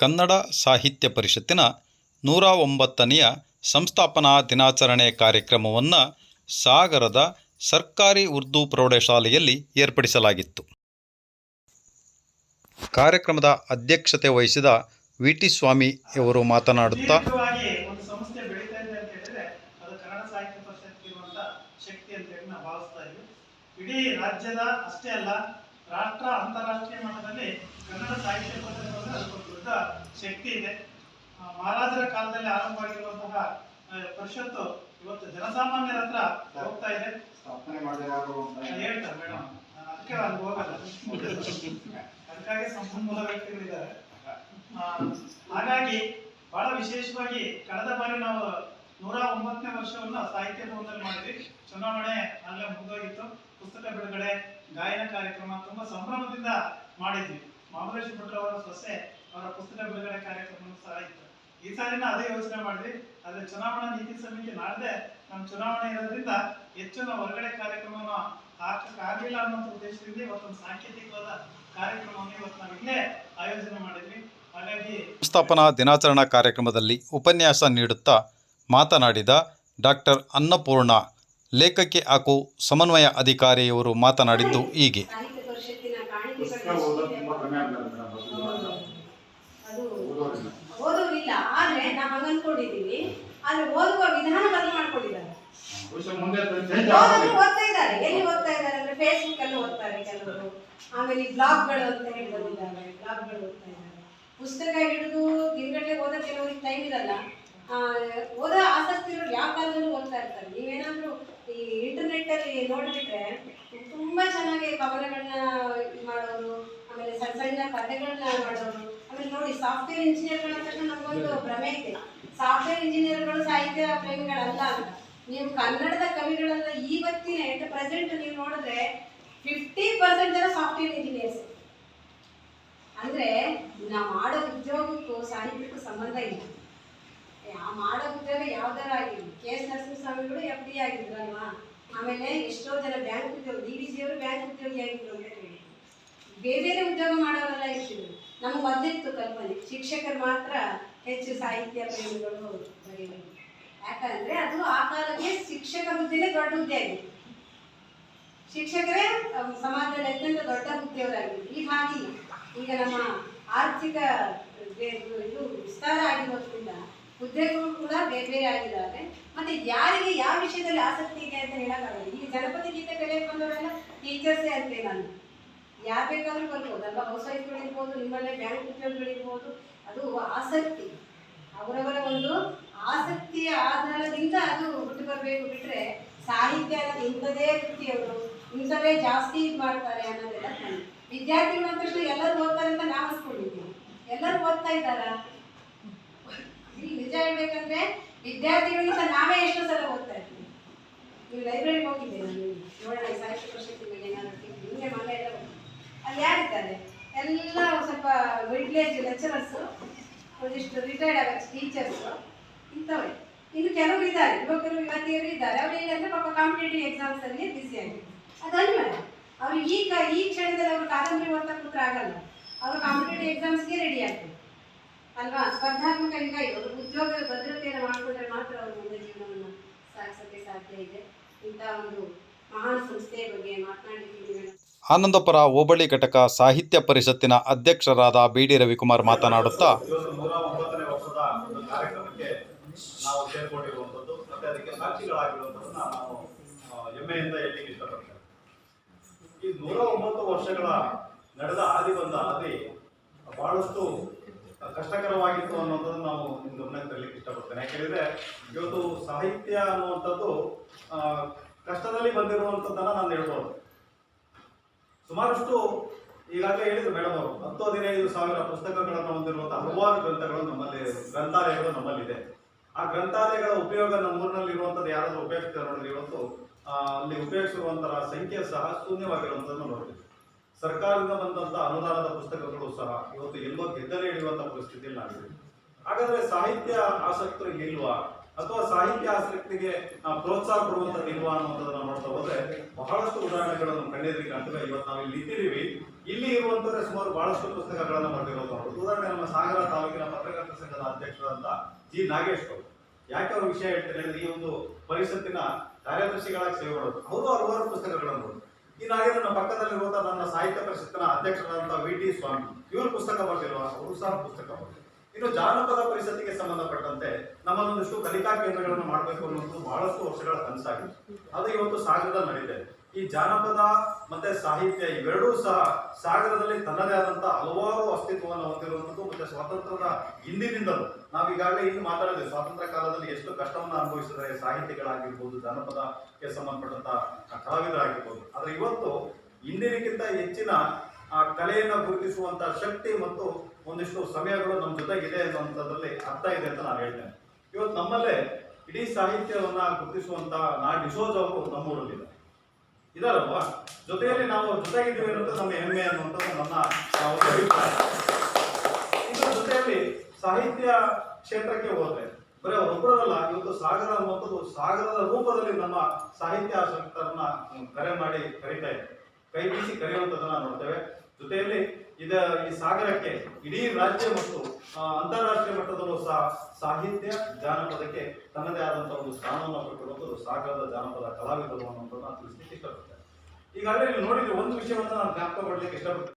ಕನ್ನಡ ಸಾಹಿತ್ಯ ಪರಿಷತ್ತಿನ ನೂರ ಒಂಬತ್ತನೆಯ ಸಂಸ್ಥಾಪನಾ ದಿನಾಚರಣೆ ಕಾರ್ಯಕ್ರಮವನ್ನು ಸಾಗರದ ಸರ್ಕಾರಿ ಉರ್ದು ಪ್ರೌಢಶಾಲೆಯಲ್ಲಿ ಏರ್ಪಡಿಸಲಾಗಿತ್ತು. ಕಾರ್ಯಕ್ರಮದ ಅಧ್ಯಕ್ಷತೆ ವಹಿಸಿದ ವಿ ಟಿ ಸ್ವಾಮಿಯವರು ಮಾತನಾಡುತ್ತಾ, ಇಡೀ ರಾಜ್ಯದ ಅಷ್ಟೇ ಅಲ್ಲ ರಾಷ್ಟ್ರ ಅಂತಾರಾಷ್ಟ್ರೀಯ ಮಟ್ಟದಲ್ಲಿ ಕನ್ನಡ ಸಾಹಿತ್ಯ ಪದ್ಧತಿ ಅದಕ್ಕೊಂದು ದೊಡ್ಡ ಶಕ್ತಿ ಇದೆ. ಮಹಾರಾಜರ ಕಾಲದಲ್ಲಿ ಆರಂಭವಾಗಿರುವಂತಹ ಆಗಿರುವಂತಹ ಪರಿಷತ್ತು ಇವತ್ತು ಜನಸಾಮಾನ್ಯರ ಹತ್ರ ಹೋಗ್ತಾ ಇದೆ. ಸ್ಥಾಪನೆ ಹೇಳ್ತಾರೆ ಮೇಡಮ್. ನಾನು ಅದಕ್ಕೆ ಅಲ್ಲಿ ಹೋಗಲ್ಲ. ಅದಕ್ಕಾಗಿ ಸಂಪನ್ಮೂಲ ವ್ಯಕ್ತಿಗಳಿದ್ದಾರೆ. ಹಾಗಾಗಿ ಬಹಳ ವಿಶೇಷವಾಗಿ ಕಳೆದ ಬಾರಿ ನಾವು ನೂರ ಒಂಬತ್ತನೇ ವರ್ಷವನ್ನು ಸಾಹಿತ್ಯ ಭವನದಲ್ಲಿ ಮಾಡಿದ್ವಿ. ಚುನಾವಣೆ ಅಲ್ಲೇ ಮುಗಿದೋಗಿತ್ತು. ಪುಸ್ತಕ ಬಿಡುಗಡೆ, ಗಾಯನ ಕಾರ್ಯಕ್ರಮ ತುಂಬಾ ಸಂಭ್ರಮದಿಂದ ಮಾಡಿದ್ವಿ. ಮಹಾಬಲೇಶ್ವರ ಭಟ್ರು ಅವರ ಸೊಸೆ ಅವರ ಪುಸ್ತಕ ಬಿಡುಗಡೆ ಕಾರ್ಯಕ್ರಮ ಸಹ ಇತ್ತು. ಈ ಸಾರಿನ ಅದೇ ಯೋಚನೆ ಮಾಡಿದ್ವಿ. ಆದ್ರೆ ಚುನಾವಣಾ ನೀತಿ ಸಮಿತಿ ನಾಡ್ದೆ ನಮ್ಮ ಚುನಾವಣೆ ಇರೋದ್ರಿಂದ ಹೆಚ್ಚು ನಾವು ಹೊರಗಡೆ ಕಾರ್ಯಕ್ರಮವನ್ನು ಹಾಕಕ್ಕಾಗಲಿಲ್ಲ ಅನ್ನೋ ಉದ್ದೇಶದಿಂದ ಇವತ್ತೊಂದು ಸಾಂಕೇತಿಕವಾದ ಕಾರ್ಯಕ್ರಮವನ್ನು ಇವತ್ತು ನಾವು ಇಲ್ಲೇ ಆಯೋಜನೆ ಮಾಡಿದ್ವಿ. ಹಾಗಾಗಿ ಸಂಸ್ಥಾಪನಾ ದಿನಾಚರಣಾ ಕಾರ್ಯಕ್ರಮದಲ್ಲಿ ಉಪನ್ಯಾಸ ನೀಡುತ್ತಾ ಮಾತನಾಡಿದ ಡಾಕ್ಟರ್ ಅನ್ನಪೂರ್ಣ ಲೇಖಕಿ ಹಾಗೂ ಸಮನ್ವಯ ಅಧಿಕಾರಿಯವರು ಮಾತನಾಡಿದ್ದು ಹೀಗೆ. ಪುಸ್ತಕ ಹಿಡಿದು ದಿನಗಟ್ಟಲೆ ಓದೋ ಕೆಲವರಿಗೆ ಟೈಮ್ ಇರಲ್ಲ. ಓದೋ ಆಸಕ್ತಿ ಇರೋರು ಯಾವ ಕಾಲದಲ್ಲೂ ಓದ್ತಾ ಇರ್ತಾರೆ ನೀವೇನಾದ್ರೂ ಈ ಇಂಟರ್ನೆಟ್ ಅಲ್ಲಿ ನೋಡ್ಬಿಟ್ರೆ ತುಂಬಾ ಚೆನ್ನಾಗಿ ಕವನಗಳನ್ನ ಮಾಡೋರು ಆಮೇಲೆ ಸಣ್ಣ ಸಣ್ಣ ಕಥೆಗಳನ್ನ ಮಾಡೋರು. ಆಮೇಲೆ ನೋಡಿ ಸಾಫ್ಟ್ವೇರ್ ಇಂಜಿನಿಯರ್ಗಳ ತಕ್ಷಣ ನಮಗೊಂದು ಭ್ರಮೆ ಇದೆ. ಸಾಫ್ಟ್ವೇರ್ ಇಂಜಿನಿಯರ್ಗಳು ಸಾಹಿತ್ಯ ಪ್ರೇಮಿಗಳಲ್ಲ. ಅಂತ ನೀವು ಕನ್ನಡದ ಕವಿಗಳೆಲ್ಲ ಇವತ್ತಿನ ಎಟ್ ಪ್ರೆಸೆಂಟ್ ನೀವು ನೋಡಿದ್ರೆ ಫಿಫ್ಟಿ ಪರ್ಸೆಂಟ್ ಜನ ಸಾಫ್ಟ್ವೇರ್ ಇಂಜಿನಿಯರ್ಸ್ ಅಂದ್ರೆ ನಾವು ಮಾಡೋ ಉದ್ಯೋಗಕ್ಕೂ ಸಾಹಿತ್ಯಕ್ಕೂ ಸಂಬಂಧ ಇಲ್ಲ. ಮಾಡೋ ಉದ್ಯೋಗ ಯಾವ್ದಾರ ಆಗಿರ್ಲಿ ಕೆ ಎಸ್ ನರಸಿಂಹಸ್ವಾಮಿಗಳು ಎಫ್ ಡಿ ಆಗಿದ್ರಲ್ವಾ? ಆಮೇಲೆ ಎಷ್ಟೋ ಜನ ಬ್ಯಾಂಕ್ ಉದ್ಯೋಗ ಡಿ ಸಿ ಅವರು ಬ್ಯಾಂಕ್ ಉದ್ಯೋಗಿ ಆಗಿದ್ರು ಅಂತ ಹೇಳಿ. ಬೇರೆ ಬೇರೆ ಉದ್ಯೋಗ ಮಾಡೋರೆಲ್ಲ ಇರ್ತಿದ್ರು. ನಮ್ಗೆ ಮೊದಲಿತ್ತು ಕಲ್ಪನೆ ಶಿಕ್ಷಕರು ಮಾತ್ರ ಹೆಚ್ಚು ಸಾಹಿತ್ಯ ಪ್ರೇಮಿಗಳು ಬರೀಬೇಕು ಯಾಕಂದ್ರೆ ಅದು ಆ ಕಾಲಕ್ಕೆ ಶಿಕ್ಷಕ ಹುದ್ದೆನೇ ದೊಡ್ಡ ಹುದ್ದೆ ಆಗಿತ್ತು. ಶಿಕ್ಷಕರೇ ಸಮಾಜದಲ್ಲಿ ಅತ್ಯಂತ ದೊಡ್ಡ ಹುದ್ದೆಯವರಾಗಿದ್ರು. ಈಗ ಹಾಗೆ ಈಗ ನಮ್ಮ ಆರ್ಥಿಕ, ಇದು ವಿಸ್ತಾರ ಆಗಿರೋದ್ರಿಂದ ಹುದ್ದೆಗಳು ಕೂಡ ಬೇರೆ ಬೇರೆ ಆಗಿದ್ದಾವೆ ಮತ್ತೆ ಯಾರಿಗೆ ಯಾವ ವಿಷಯದಲ್ಲಿ ಆಸಕ್ತಿ ಇದೆ ಅಂತ ಹೇಳೋಕ್ಕಾಗಲ್ಲ ಈ ಜನಪದ ಗೀತೆ ಕಲಿಯಕ್ಕೆ ಬಂದವರೆಲ್ಲ ಟೀಚರ್ಸೇ ಅಂತ ನಾನು. ಯಾರು ಬೇಕಾದ್ರೂ ಬರ್ಬೋದಲ್ವಾ ಹೌಸ್ ವೈಫ್ಗಳಿರ್ಬೋದು ನಿಮ್ಮಲ್ಲೇ ಬ್ಯಾಂಕ್ ಉದ್ಯೋಗಗಳಿರ್ಬೋದು ಅದು ಆಸಕ್ತಿ. ಅವರವರ ಒಂದು ಆಸಕ್ತಿಯ ಆಧಾರದಿಂದ ಅದು ಹುಟ್ಟು ಬರಬೇಕು ಬಿಟ್ರೆ ಸಾಹಿತ್ಯ ಅನ್ನೋದು ಇಂಥದೇ ವೃತ್ತಿಯವರು ಇಂಥದೇ ಜಾಸ್ತಿ ಇದು ಮಾಡ್ತಾರೆ ಅನ್ನೋದೆಲ್ಲ ವಿದ್ಯಾರ್ಥಿಗಳು ಅಂದ ಎಲ್ಲರೂ ಓದ್ತಾರೆ ಅಂತ ನಾವು ಅನ್ಸ್ಕೊಂಡಿದ್ದೀವಿ ಎಲ್ಲರೂ ಓದ್ತಾ ಇದ್ದಾರಾ? ನಿಜ ಹೇಳ್ಬೇಕಂದ್ರೆ ವಿದ್ಯಾರ್ಥಿಗಳಿಗಿಂತ ನಾವೇ ಎಷ್ಟೋ ಸಲ ಹೋಗ್ತಾ ಇರ್ತೀವಿ ನೀವು ಲೈಬ್ರರಿಗೆ ಹೋಗಿದ್ದೆ ನಾನು. ನೋಡೋಣ ಸಾಹಿತ್ಯ ಪ್ರಶಸ್ತಿ ಮೇಲೆ ಏನಾದ್ರು. ಹಿಂಗೆ ಮನೆ ಎಲ್ಲ. ಅಲ್ಲಿ ಯಾರಿದ್ದಾರೆ? ಎಲ್ಲ ಸ್ವಲ್ಪ ಮಿಡ್ಲ್ ಏಜ್ ಲೆಕ್ಚರರ್ಸು ಒಂದಿಷ್ಟು ರಿಟೈರ್ಡ್ ಆಗ ಟೀಚರ್ಸು ಇಂಥವೇ. ಇನ್ನು ಕೆಲವರು ಇದ್ದಾರೆ. ಯುವಕರು, ಯುವತಿಯರು ಇದ್ದಾರೆ. ಅವ್ರು ಏನಂದ್ರೆ ಪಾಪ ಕಾಂಪಿಟೇಟಿವ್ ಎಕ್ಸಾಮ್ಸ್ ಅಲ್ಲಿ ಬಿಸಿ ಆಗಿದೆ ಅವರು ಅವ್ರು ಈಗ ಈ ಕ್ಷಣದಲ್ಲಿ ಅವರು ಕಾದಂಬರಿ ಓದ್ತಾ ಕೂತ್ರೆ ಆಗಲ್ಲ. ಅವರು ಕಾಂಪಿಟೇಟಿವ್ ಎಕ್ಸಾಮ್ಸ್ಗೆ ರೆಡಿ ಆಗ್ತಾರೆ ಅಲ್ವಾ? ಸ್ಪರ್ಧಾತ್ಮಕ ಯುಗ ಅವರು ಉದ್ಯೋಗ ಭದ್ರತೆಯನ್ನು ಮಾಡಿಕೊಂಡ್ರೆ ಮಾತ್ರ ಅವರು ಮುಂದೆ ಜೀವನವನ್ನು ಸಾಗಿಸೋಕ್ಕೆ ಸಾಧ್ಯ ಇದೆ. ಇಂಥ ಒಂದು ಮಹಾನ್ ಸಂಸ್ಥೆಯ ಬಗ್ಗೆ ಮಾತನಾಡಿದ್ದೀನಿ ಮೇಡಮ್ ಆನಂದಪುರ ಹೋಬಳಿ ಘಟಕ ಸಾಹಿತ್ಯ ಪರಿಷತ್ತಿನ ಅಧ್ಯಕ್ಷರಾದ ಬಿ ಡಿ ರವಿಕುಮಾರ್ ಮಾತನಾಡುತ್ತಾ ನಾವು ಸೇರ್ಕೊಂಡಿರುವಂಥದ್ದು ಮತ್ತೆ ಅದಕ್ಕೆ ಸಾಕ್ಷಿಗಳಾಗಿರುವಂಥದ್ದನ್ನ ನಾವು ಹೆಮ್ಮೆಯಿಂದ ಇಷ್ಟಪಡ್ತೇವೆ. ಈ ನೂರ ಒಂಬತ್ತು ವರ್ಷಗಳ ನಡೆದ ಹಾದಿ ಬಂದ ಹಾದಿ ಬಹಳಷ್ಟು ಕಷ್ಟಕರವಾಗಿತ್ತು ಅನ್ನೋದನ್ನು ನಾವು ನಿಮ್ಮ ಗಮನಕ್ಕೆ ತರಲಿಕ್ಕೆ ಇಷ್ಟಪಡ್ತೇನೆ. ಯಾಕೆಂದರೆ ಇವತ್ತು ಸಾಹಿತ್ಯ ಅನ್ನುವಂಥದ್ದು ಕಷ್ಟದಲ್ಲಿ ಬಂದಿರುವಂಥದ್ದನ್ನು ನಾನು ಹೇಳ್ಬೋದು. ಸುಮಾರಷ್ಟು ಈಗಾಗಲೇ ಹೇಳಿದ್ರು ಮೇಡಮ್ ಅವರು, ಹತ್ತು ಹದಿನೈದು ಸಾವಿರ ಪುಸ್ತಕಗಳನ್ನು ಹೊಂದಿರುವಂತಹ ಹಲವಾರು ಗ್ರಂಥಗಳು ನಮ್ಮಲ್ಲಿ, ಗ್ರಂಥಾಲಯಗಳು ನಮ್ಮಲ್ಲಿದೆ. ಆ ಗ್ರಂಥಾಲಯಗಳ ಉಪಯೋಗ ನಮ್ಮೂರಿನಲ್ಲಿ ಇರುವಂಥದ್ದು ಯಾರಾದರೂ ಉಪಯೋಗಿಸ್ತಾರೆ ನೋಡಿದ್ರೆ ಇವತ್ತು ಅಲ್ಲಿ ಉಪಯೋಗಿಸಿರುವಂತಹ ಸಂಖ್ಯೆ ಸಹ ಶೂನ್ಯವಾಗಿರುವಂಥದ್ದು ನೋಡ್ತೀವಿ. ಸರ್ಕಾರದಿಂದ ಬಂದಂತ ಅನುದಾನದ ಪುಸ್ತಕಗಳು ಸಹ ಇವತ್ತು ಎಲ್ಲೋ ಗೆದ್ದಲೆ ಹಿಡಿಯುವಂತಹ ಪರಿಸ್ಥಿತಿಯಲ್ಲಿ ಆಗಿದೆ ಹಾಗಾದ್ರೆ ಸಾಹಿತ್ಯ ಆಸಕ್ತರು ಇಲ್ವಾ? ಅಥವಾ ಸಾಹಿತ್ಯ ಆಸಕ್ತಿಗೆ ಪ್ರೋತ್ಸಾಹ ಕೊಡುವಂಥದ್ದು ಇಲ್ವಾ ಅನ್ನುವಂಥದ್ದನ್ನ ನೋಡ್ತಾ ಹೋದ್ರೆ ಬಹಳಷ್ಟು ಉದಾಹರಣೆಗಳನ್ನು ಕಣ್ಣೆದುರಿಗೆ ಕಾಣ್ತವೆ ಇವತ್ತು ನಾವು ಇಲ್ಲಿ ಇದ್ದೀವಿ ಇಲ್ಲಿ ಇರುವಂತವರೇ ಸುಮಾರು ಬಹಳಷ್ಟು ಪುಸ್ತಕಗಳನ್ನು ಬರೆದಿರೋದು ಉದಾಹರಣೆ ನಮ್ಮ ಸಾಗರ ತಾಲೂಕಿನ ಪತ್ರಕರ್ತರ ಸಂಘದ ಅಧ್ಯಕ್ಷರಾದಂತ ಜಿ ನಾಗೇಶ್ ಅವರು. ಯಾಕೆ ಅವ್ರ ವಿಷಯ ಹೇಳ್ತಾರೆ ಈ ಒಂದು ಪರಿಷತ್ತಿನ ಕಾರ್ಯದರ್ಶಿಗಳಾಗಿ ಸೇವೆ ಮಾಡೋದು. ಅವರು ಹಲವಾರು ಪುಸ್ತಕಗಳನ್ನು ಈ ನಾಗೇಶ್ ನಮ್ಮ ಪಕ್ಕದಲ್ಲಿರುವಂತಹ ನನ್ನ ಸಾಹಿತ್ಯ ಪರಿಷತ್ತಿನ ಅಧ್ಯಕ್ಷರಾದಂತಹ ವಿ ಟಿ ಸ್ವಾಮಿ, ಇವರು ಪುಸ್ತಕ ಬರೆದಿರುವ ಅವರು ಸಹ ಪುಸ್ತಕ ಬರೆದಿದ್ದಾರೆ ಇನ್ನು ಜಾನಪದ ಪರಿಷತ್ತಿಗೆ ಸಂಬಂಧಪಟ್ಟಂತೆ ನಮ್ಮಲ್ಲೊಂದಿಷ್ಟು ಕಲಿಕಾ ಕೇಂದ್ರಗಳನ್ನು ಮಾಡಬೇಕು ಅನ್ನೋದು ಬಹಳಷ್ಟು ವರ್ಷಗಳ ಕನಸಾಗಿದೆ. ಅದು ಇವತ್ತು ಸಾಗರದಲ್ಲಿ ನಡೆದಿದೆ ಈ ಜಾನಪದ ಮತ್ತೆ ಸಾಹಿತ್ಯ ಇವೆರಡೂ ಸಹ ಸಾಗರದಲ್ಲಿ ತನ್ನದೇ ಆದಂತಹ ಹಲವಾರು ಅಸ್ತಿತ್ವವನ್ನು ಹೊಂದಿರುವಂಥದ್ದು ಮತ್ತೆ ಸ್ವಾತಂತ್ರ್ಯದ ಹಿಂದಿನಿಂದಲೂ. ನಾವು ಈಗಾಗಲೇ ಇಲ್ಲಿ ಮಾತಾಡಿದ್ವಿ ಸ್ವಾತಂತ್ರ್ಯ ಕಾಲದಲ್ಲಿ ಎಷ್ಟು ಕಷ್ಟವನ್ನು ಅನುಭವಿಸಿದರೆ ಸಾಹಿತಿಗಳಾಗಿರ್ಬೋದು, ಜನಪದಕ್ಕೆ ಸಂಬಂಧಪಟ್ಟಂತ ಕಲಾವಿದರಾಗಿರ್ಬೋದು. ಆದ್ರೆ ಇವತ್ತು ಹಿಂದಿನಕ್ಕಿಂತ ಹೆಚ್ಚಿನ, ಆ, ಕಲೆಯನ್ನು ಗುರುತಿಸುವಂತ ಶಕ್ತಿ ಮತ್ತು ಒಂದಿಷ್ಟು ಸಮಯಗಳು ನಮ್ಮ ಜೊತೆಗಿದೆ ಅನ್ನುವಂಥದ್ರಲ್ಲಿ ಅರ್ಥ ಇದೆ ಅಂತ ನಾನು ಹೇಳ್ತೇನೆ. ಇವತ್ತು ನಮ್ಮಲ್ಲೇ ಇಡೀ ಸಾಹಿತ್ಯವನ್ನ ಗುರುತಿಸುವಂತ ನಾ ಡಿಸೋಜ್ ಅವರು ನಮ್ಮೂರಲ್ಲಿದೆ ಇದಾರಲ್ವಾ ಜೊತೆಯಲ್ಲಿ ನಾವು ಜೊತೆಗಿದ್ದೇವೆ ಅನ್ನೋದು ನಮ್ಮ ಹೆಮ್ಮೆ ಅನ್ನುವಂಥದ್ದು ನನ್ನ ಅಭಿಪ್ರಾಯ. ಸಾಹಿತ್ಯ ಕ್ಷೇತ್ರಕ್ಕೆ ಹೋದ್ರೆ, ಬರೀ ಅವರೊಬ್ಬರಲ್ಲ ಇವತ್ತು ಸಾಗರ ಅನ್ನುವಂಥದ್ದು ಸಾಗರದ ರೂಪದಲ್ಲಿ ನಮ್ಮ ಸಾಹಿತ್ಯ ಆಸಕ್ತರನ್ನ ಕರೆ ಮಾಡಿ ಕರೀತಾ ಇದೆ ಕೈ ಬೀಸಿ ಕರೆಯುವಂಥದ್ದನ್ನ ನೋಡ್ತೇವೆ. ಜೊತೆಯಲ್ಲಿ ಇದ ಈ ಸಾಗರಕ್ಕೆ ಇಡೀ ರಾಜ್ಯ ಮತ್ತು ಅಂತಾರಾಷ್ಟ್ರೀಯ ಮಟ್ಟದಲ್ಲೂ ಸಹ ಸಾಹಿತ್ಯ ಜಾನಪದಕ್ಕೆ ತನ್ನದೇ ಆದಂತಹ ಒಂದು ಸ್ಥಾನವನ್ನು ಕೊಟ್ಟಿರುವಂಥದ್ದು ಸಾಗರದ ಜಾನಪದ ಕಲಾವಿದರು ಅನ್ನೋದನ್ನ ತಿಳಿಸ್ಲಿಕ್ಕೆ ಇಷ್ಟಪಡ್ತೇನೆ. ಈಗಾಗಲೇ ನೀವು ನೋಡಿದ್ರೆ, ಒಂದು ವಿಷಯವನ್ನು ನಾನು ಜ್ಞಾಪಕ ಪಡ್ಲಿಕ್ಕೆ ಇಷ್ಟಪಡ್ತೇನೆ.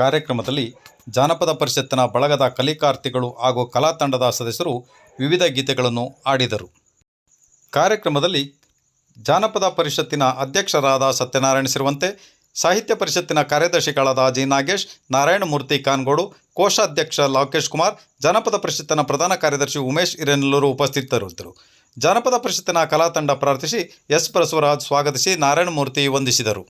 ಕಾರ್ಯಕ್ರಮದಲ್ಲಿ ಜಾನಪದ ಪರಿಷತ್ತಿನ ಬಳಗದ ಕಲಿಕಾರ್ಥಿಗಳು ಹಾಗೂ ಕಲಾ ತಂಡದ ಸದಸ್ಯರು ವಿವಿಧ ಗೀತೆಗಳನ್ನು ಆಡಿದರು ಕಾರ್ಯಕ್ರಮದಲ್ಲಿ ಜಾನಪದ ಪರಿಷತ್ತಿನ ಅಧ್ಯಕ್ಷರಾದ ಸತ್ಯನಾರಾಯಣ ಸಿರುವಂತೆ ಸಾಹಿತ್ಯ ಪರಿಷತ್ತಿನ ಕಾರ್ಯದರ್ಶಿಗಳಾದ ಜಿ ನಾಗೇಶ್, ನಾರಾಯಣಮೂರ್ತಿ ಕಾನ್ಗೋಡು, ಕೋಶಾಧ್ಯಕ್ಷ ಲೋಕೇಶ್ ಕುಮಾರ್, ಜಾನಪದ ಪರಿಷತ್ತಿನ ಪ್ರಧಾನ ಕಾರ್ಯದರ್ಶಿ ಉಮೇಶ್ ಹಿರೇನಲ್ಲೂರು ಉಪಸ್ಥಿತರಿದ್ದರು. ಜಾನಪದ ಪರಿಷತ್ತಿನ ಕಲಾ ತಂಡ ಪ್ರಾರ್ಥಿಸಿ ಎಸ್ ಬಸವರಾಜ್ ಸ್ವಾಗತಿಸಿ ನಾರಾಯಣಮೂರ್ತಿ ವಂದಿಸಿದರು.